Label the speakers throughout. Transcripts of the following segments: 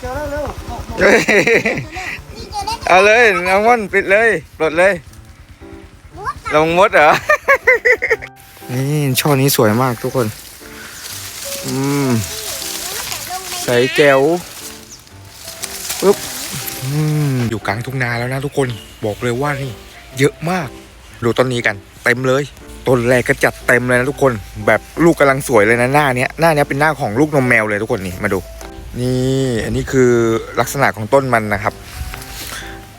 Speaker 1: เจอแล้วเร็ว
Speaker 2: เฮ้ยเอาเลยน้องม่อนปิดเลยปลดเลยลงมดเหรอ นี่ช่อนี้สวยมากทุกคน อืม ใส่แก้วปึ๊บอืมอยู่กลางทุ่งนาแล้วนะทุกคนบอกเลยว่านี่ เยอะมากดูต้นนี้กัน เต็มเลยต้นแรกก็จัดเต็มเลยนะทุกคน แบบลูกกำลังสวยเลยนะหน้าเนี้ยหน้าเนี้ยเป็นหน้าของลูกนมแมวเลยทุกคนนี่มาดู นี่อันนี้คือลักษณะของต้นมันนะครับ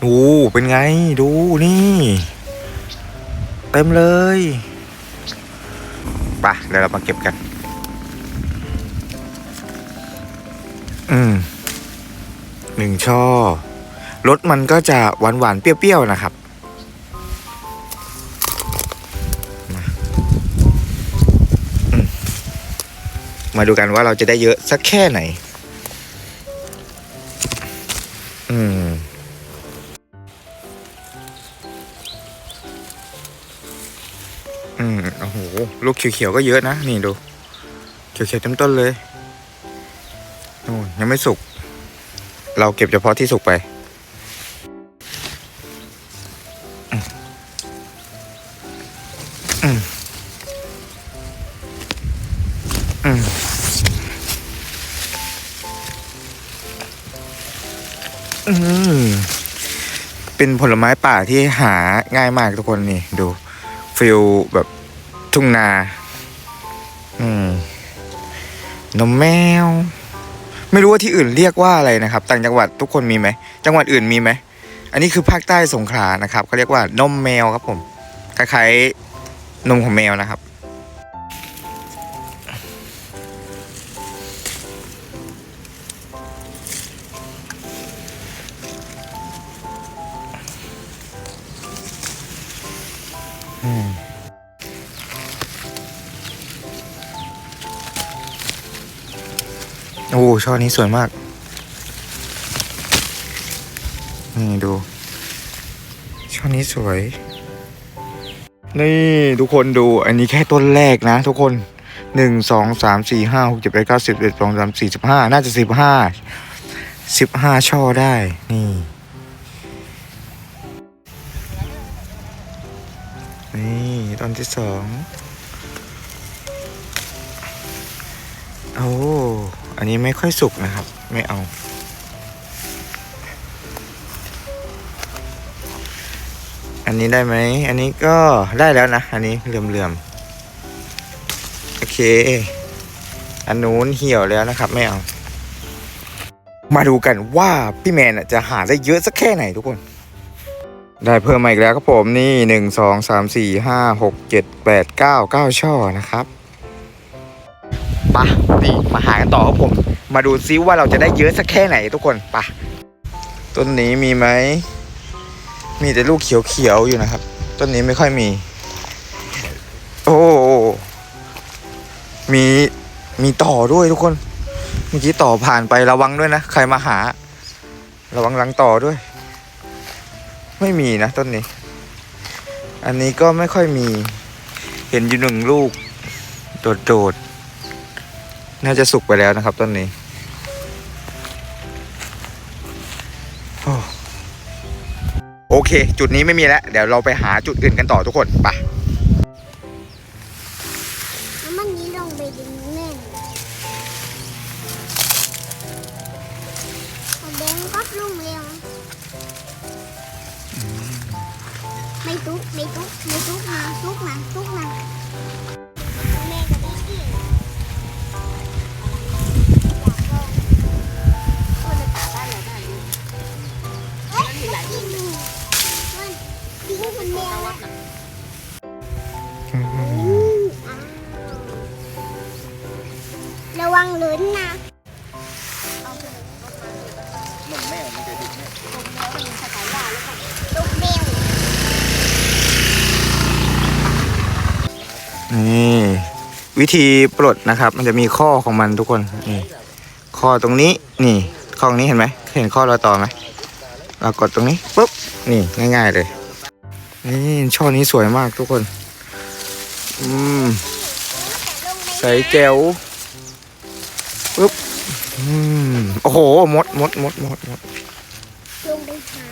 Speaker 2: ดูเป็นไงดูนี่เต็มเลยไปะเดี๋ยวเรามาเก็บกัน อืมหนึ่งช่อรสมันก็จะหวานหวานๆเปรี้ยวๆนะครับ มาดูกันว่าเราจะได้เยอะสักแค่ไหน อืมอืมโอ้โหลูกเขียวๆก็เยอะนะ นี่ดู เขียวๆเต็มต้นเลยนู่นยังไม่สุก เราเก็บเฉพาะที่สุกไป เป็นผลไม้ป่าที่หาง่ายมากทุกคนนี่ ดูฟิลแบบทุ่งนา อืมนมแมว ไม่รู้ว่าที่อื่นเรียกว่าอะไรนะครับ ต่างจังหวัดทุกคนมีไหม จังหวัดอื่นมีไหม อันนี้คือภาคใต้สงขลานะครับเขาเรียกว่านมแมวครับผม คล้ายๆนมของแมวนะครับ อ้ช่อนี้สวยมาก นี่ดู ช่อนี้สวย นี่ทุกคนดู อันนี้แค่ต้นแรกนะ ทุกคนหนึ่งสองสามสี่ห้าหกเจ็ดแปดเก้าสิบเอ็ดสองสามสี่สิบห้าน่าจะสิบห้าสิบห้าช่อได้ นี่ นี่ต้นที่สอง นนี้ไม่ค่อยสุกนะครับ ไม่เอา อันนี้ได้ไหม อันนี้ก็ได้แล้วนะ อันนี้เหลื่อมๆ โอเค อันนู้นเหี่ยวแล้วนะครับ ไม่เอา มาดูกันว่าพี่แมนจะหาได้เยอะสักแค่ไหนทุกคน ได้เพิ่มมาอีกแล้วครับผมนี่หนึ่งสองสามสี่ห้าหกเจ็ดแปดเก้าเก้าช่อนะครับ ปะนี่มาหากันต่อครับผม มาดูซิว่าเราจะได้เยอะสักแค่ไหนทุกคนปะต้นนี้มีไหม มีแต่ลูกเขียวๆอยู่นะครับ ต้นนี้ไม่ค่อยมี โอ้มีมีต่อด้วยทุกคน เมื่อกี้ต่อผ่านไประวังด้วยนะ ใครมาหา ระวังหลังต่อด้วย ไม่มีนะต้นนี้ อันนี้ก็ไม่ค่อยมี เห็นอยู่หนึ่งลูก โดด น่าจะสุกไปแล้วนะครับต้นนี้โอ้โอเค จุดนี้ไม่มีแล้ว เดี๋ยวเราไปหาจุดอื่นกันต่อทุกคนไป
Speaker 3: แล้วมันนี้ลงไปดึงแน่นเอาแบงก็ลุ่มเร็วไม่ทุกไม่ทุกไม่ทุกนะทุกนะทุกนะ นมแม่
Speaker 1: มันจะดึงแม่
Speaker 3: ลูกแมว
Speaker 2: นี่วิธีปลดนะครับ มันจะมีข้อของมันทุกคนนี่ข้อตรงนี้นี่ข้อนี้เห็นไหมเห็นข้อรอยต่อไหมเรากดตรงนี้ปุ๊บนี่ง่าย ๆเลยนี่ช่อนี้สวยมากทุกคน อืมใส่แก้วปุ๊บ อืมโอ้โหมดมดมดมดมด
Speaker 3: ลงไปหา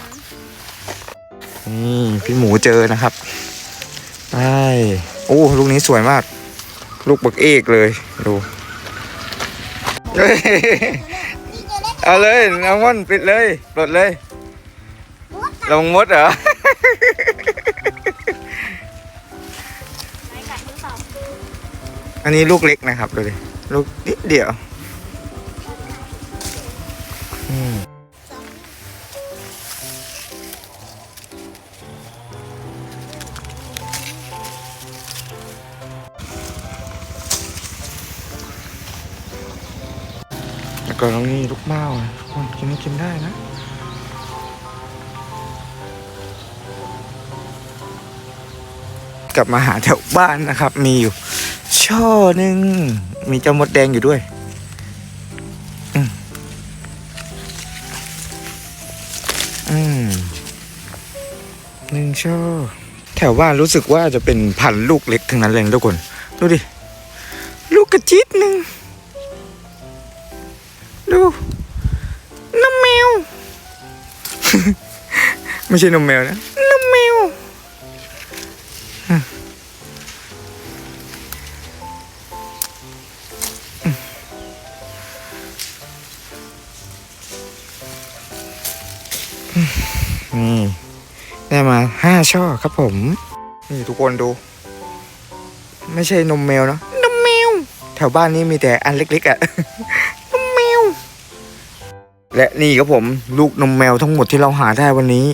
Speaker 2: นี่พี่หมูเจอนะครับไปโอ้ลูกนี้สวยมาก ลูกบักเอกเลยดูเฮ้ย
Speaker 3: นี่จะได้
Speaker 2: เอาเลยน้องม่อนปิดเลยปลดเลย
Speaker 3: มด
Speaker 2: ลงมดเหรอ
Speaker 3: ไหนกัดทั้งสอง
Speaker 2: อันนี้ลูกเล็กนะครับดูดิลูกนิดเดียว ก็ตรงนี้ลูกเมาทุกคนกินกินได้นะกลับมาหาแถวบ้านนะครับ มีอยู่ ช่อหนึ่งมีเจ้ามดแดงอยู่ด้วยอืมอืมหนึ่งช่อแถวบ้านรู้สึกว่าจะเป็นพันลูกเล็กทั้งนั้นเลยทุกคน ดูดิ ลูกกระจิตหนึ่ง ดูน้ำแมว ไม่ใช่นมแมวนะน้ำแมวนี่ได้มาห้าช่อครับผม นี่ทุกคนดู ไม่ใช่นมแมวเนอะนมแมว แถวบ้านนี้มีแต่อันเล็กๆอะ่ะนมแมว และนี่ครับผมลูกนมแมวทั้งหมดที่เราหาได้วันนี้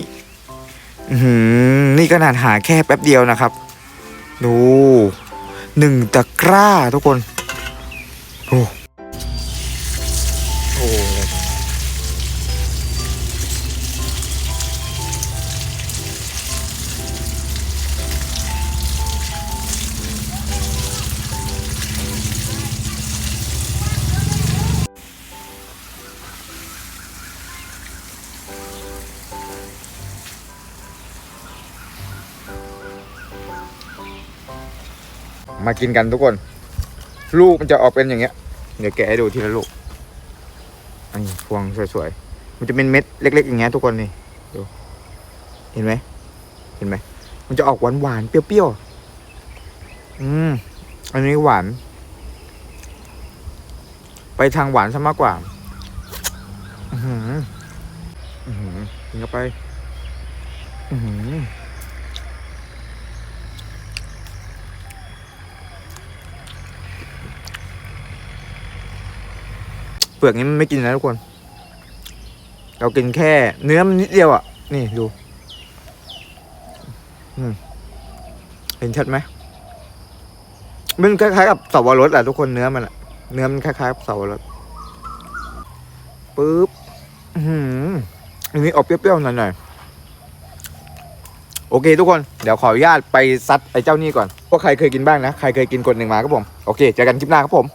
Speaker 2: อือหือนี่ขนาดหาแค่แป๊บเดียวนะครับ ดูหนึ่งตะกร้าทุกคน โอ้ มากินกันทุกคน ลูกมันจะออกเป็นอย่างเงี้ย เดี๋ยวแกะให้ดูทีละลูกอันนี้พวงสวยๆ มันจะเป็นเม็ดเล็ก ๆ อย่างเงี้ยทุกคนนี่ดูเห็นไหมเห็นไหมมันจะออกหวานๆเปรี้ยวๆอืมอันนี้หวาน ไปทางหวานซะมากกว่า อือหืออือหือกินเข้าไป อือหือ ลือกนี้มันไม่กินนะทุกคน เรากินแค่ เนื้อมันนิดเดียวอะ นี่ดูเห็นชัดไหมมันคล้ายๆกับสับปะรดอะทุกคนเนื้อมันอะเนื้อมันคล้ายๆกับสับปะรดปึ๊บอืออันนี้ออกเปรี้ยวๆหน่อยๆโอเคทุกคนเดี๋ยวขออนุญาตไปซัดไอ้เจ้านี่ก่อนว่าใครเคยกินบ้างนะ ใครเคยกินกดหนึ่งมาครับผม โอเค เจอกันคลิปหน้าครับผม